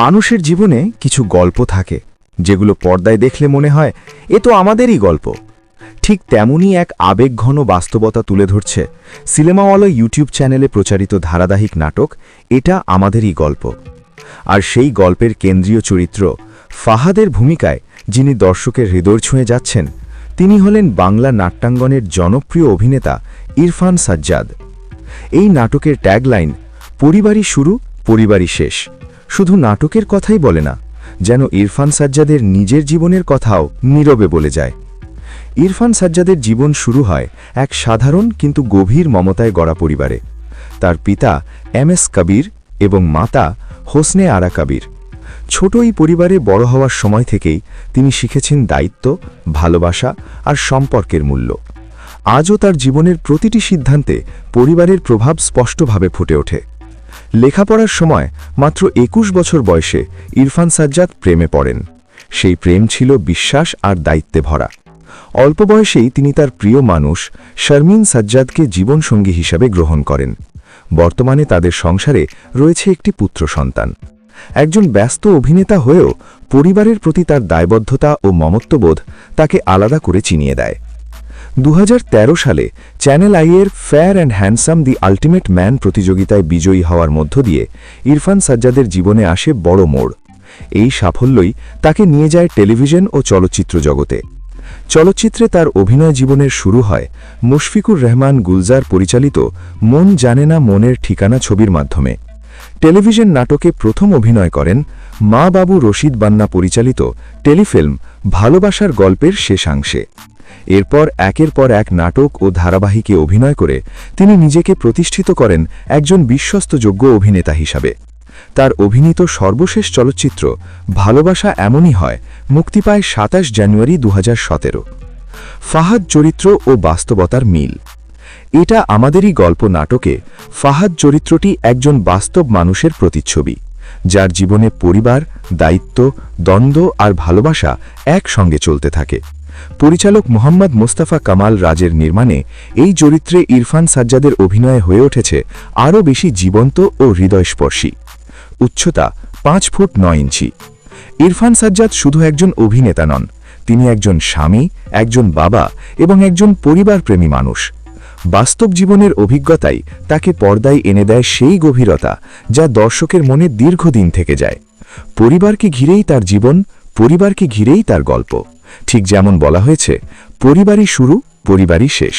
মানুষের জীবনে কিছু গল্প থাকে, যেগুলো পর্দায় দেখলে মনে হয়, এ তো আমাদেরই গল্প। ঠিক তেমনই এক আবেগঘন বাস্তবতা তুলে ধরছে সিনেমাওয়ালা ইউটিউব চ্যানেলে প্রচারিত ধারাবাহিক নাটক, এটা আমাদেরই গল্প। আর সেই গল্পের কেন্দ্রীয় চরিত্র ফাহাদের ভূমিকায়, যিনি দর্শকের হৃদয় ছুঁয়ে যাচ্ছেন, তিনি হলেন বাংলা নাট্যাঙ্গনের জনপ্রিয় অভিনেতা ইরফান সাজ্জাদ। এই নাটকের ট্যাগলাইন, পরিবারই শুরু, পরিবারই শেষ। শুধু নাটকের কথাই বলে না, যেন ইরফান সাজ্জাদের নিজের জীবনের কথাও নীরবে বলে যায়। ইরফান সাজ্জাদের জীবন শুরু হয় এক সাধারণ কিন্তু গভীর মমতায় গড়া পরিবারে। তার পিতা এম এস কবির এবং মাতা হোসনে আরা কবির। ছোট এই পরিবারে বড় হওয়ার সময় থেকেই তিনি শিখেছেন দায়িত্ব, ভালোবাসা আর সম্পর্কের মূল্য। আজও তার জীবনের প্রতিটি সিদ্ধান্তে পরিবারের প্রভাব স্পষ্টভাবে ফুটে ওঠে। লেখাপড়ার সময় মাত্র একুশ বছর বয়সে ইরফান সাজ্জাদ প্রেমে পড়েন। সেই প্রেম ছিল বিশ্বাস আর দায়িত্বে ভরা। অল্প বয়সেই তিনি তার প্রিয় মানুষ শারমিন সাজ্জাদকে জীবনসঙ্গী হিসাবে গ্রহণ করেন। বর্তমানে তাদের সংসারে রয়েছে একটি পুত্র সন্তান। একজন ব্যস্ত অভিনেতা হয়েও পরিবারের প্রতি তার দায়বদ্ধতা ও মমত্ববোধ তাকে আলাদা করে চিনিয়ে দেয়। দু হাজার তেরো সালে চ্যানেল আইয়ের fair and handsome the ultimate man প্রতিযোগিতায় বিজয়ী হওয়ার মধ্য দিয়ে ইরফান সাজ্জাদের জীবনে আসে বড় মোড়। এই সাফল্যই তাকে নিয়ে যায় টেলিভিশন ও চলচ্চিত্র জগতে। চলচ্চিত্রে তার অভিনয় জীবনের শুরু হয় মুশফিকুর রহমান গুলজার পরিচালিত মন জানে না মনের ঠিকানা ছবির মাধ্যমে। টেলিভিশন নাটকে প্রথম অভিনয় করেন মা বাবু রশিদ বান্না পরিচালিত টেলিফিল্ম ভালোবাসার গল্পের শেষাংশে। এরপর একের পর এক নাটক ও ধারাবাহিকে অভিনয় করে তিনি নিজেকে প্রতিষ্ঠিত করেন একজন বিশ্বস্তযোগ্য অভিনেতা হিসাবে। তার অভিনীত সর্বশেষ চলচ্চিত্র ভালোবাসা এমনই হয়, মুক্তি পায় সাতাশ জানুয়ারি দু হাজার সতেরো। ফাহাদ চরিত্র ও বাস্তবতার মিল। এটা আমাদেরই গল্প নাটকে ফাহাদ চরিত্রটি একজন বাস্তব মানুষের প্রতিচ্ছবি, যার জীবনে পরিবার, দায়িত্ব, দ্বন্দ্ব আর ভালোবাসা একসঙ্গে চলতে থাকে। পরিচালক মোহাম্মদ মোস্তাফা কামাল রাজের নির্মাণে এই চরিত্রে ইরফান সাজ্জাদের অভিনয় হয়ে উঠেছে আরও বেশি জীবন্ত ও হৃদয়স্পর্শী। উচ্চতা পাঁচ ফুট নয় ইঞ্চি। ইরফান সাজ্জাদ শুধু একজন অভিনেতা নন, তিনি একজন স্বামী, একজন বাবা এবং একজন পরিবারপ্রেমী মানুষ। বাস্তব জীবনের অভিজ্ঞতাই তাকে পর্দায় এনে দেয় সেই গভীরতা যা দর্শকের মনে দীর্ঘদিন থেকে যায়। পরিবারকে ঘিরেই তার জীবন, পরিবারকে ঘিরেই তার গল্প। ঠিক যেমন বলা হয়েছে পরিবারই শুরু পরিবারই শেষ।